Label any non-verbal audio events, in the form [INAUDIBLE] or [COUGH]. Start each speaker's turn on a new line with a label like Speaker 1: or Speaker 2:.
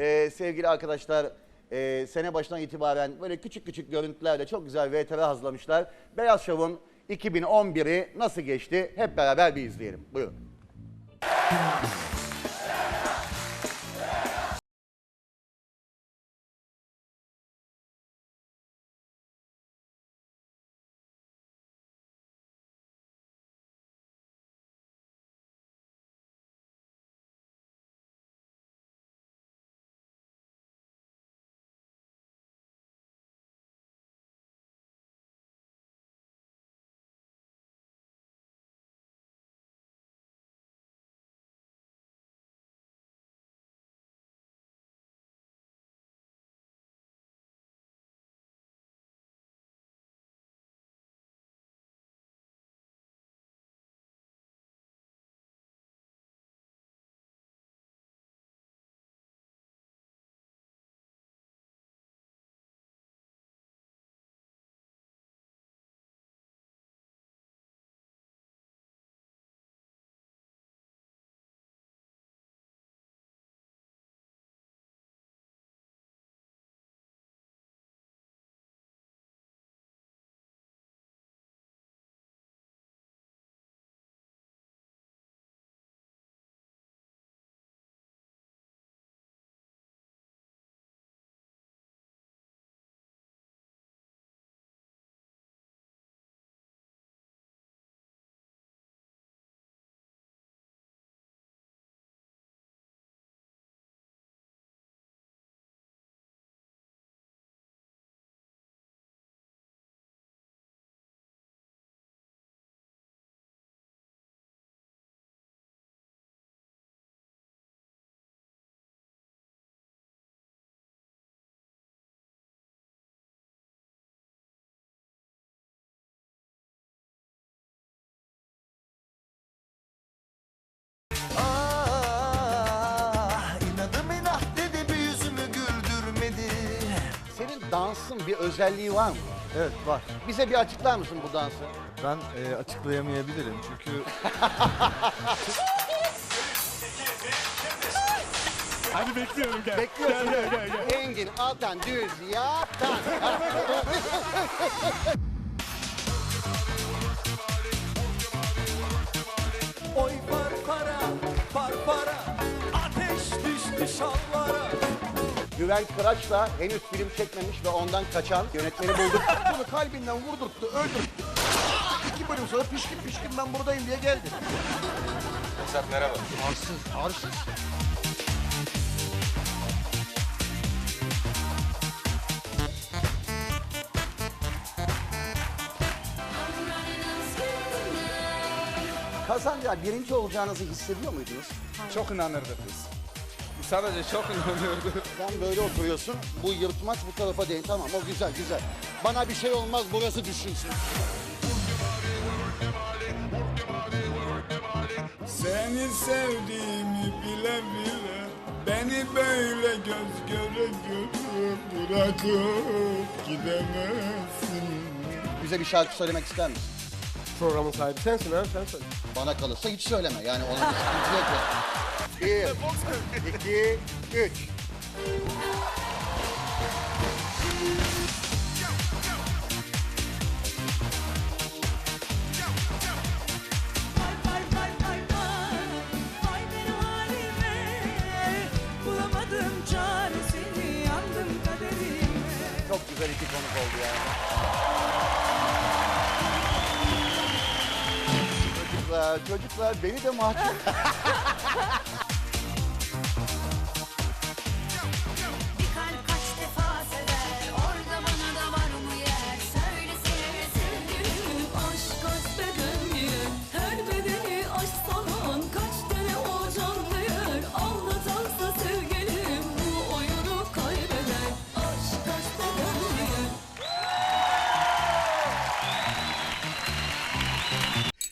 Speaker 1: Ee, sevgili arkadaşlar e, sene başından itibaren böyle küçük küçük görüntülerle çok güzel VTR hazırlamışlar. Beyaz Şov'un 2011'i nasıl geçti hep beraber bir izleyelim. Buyurun.
Speaker 2: Ah inadım inat dedi bir yüzümü güldürmedi.
Speaker 1: Senin dansın bir özelliği var mı?
Speaker 2: Evet var.
Speaker 1: Bize bir açıklar mısın bu dansı?
Speaker 2: Ben e, açıklayamayabilirim çünkü [LAUGHS]
Speaker 3: Hadi bekliyorum gel.
Speaker 1: Bekliyorsun.
Speaker 3: Gel gel gel. gel.
Speaker 1: Engin, Altan, Düz, Yatan. [LAUGHS] Güven Kıraç'la henüz film çekmemiş ve ondan kaçan yönetmeni bulduk. [LAUGHS] Bunu kalbinden vurdurttu, öldürttü. İki bölüm sonra pişkin pişkin ben buradayım diye geldi.
Speaker 4: Esat merhaba.
Speaker 1: Arsız, arsız. Kazanca birinci olacağınızı hissediyor muydunuz?
Speaker 4: Çok inanırdı kız. Sadece çok inanıyordu.
Speaker 1: Sen böyle oturuyorsun, bu yırtmaç bu tarafa değil. Tamam o güzel güzel. Bana bir şey olmaz burası düşünsün.
Speaker 3: Seni sevdiğimi bile bile Beni böyle göz göre göre bırakıp gidemezsin.
Speaker 1: Bize bir şarkı söylemek ister misin?
Speaker 4: Programın sahibi sensin ha sen söyle.
Speaker 1: Bana kalırsa hiç söyleme. Yani ona bir sıkıntı yok. Bir, iki, üç. Çok güzel iki konuk oldu yani. Çocuklar, çocuklar beni de mahcup. [LAUGHS]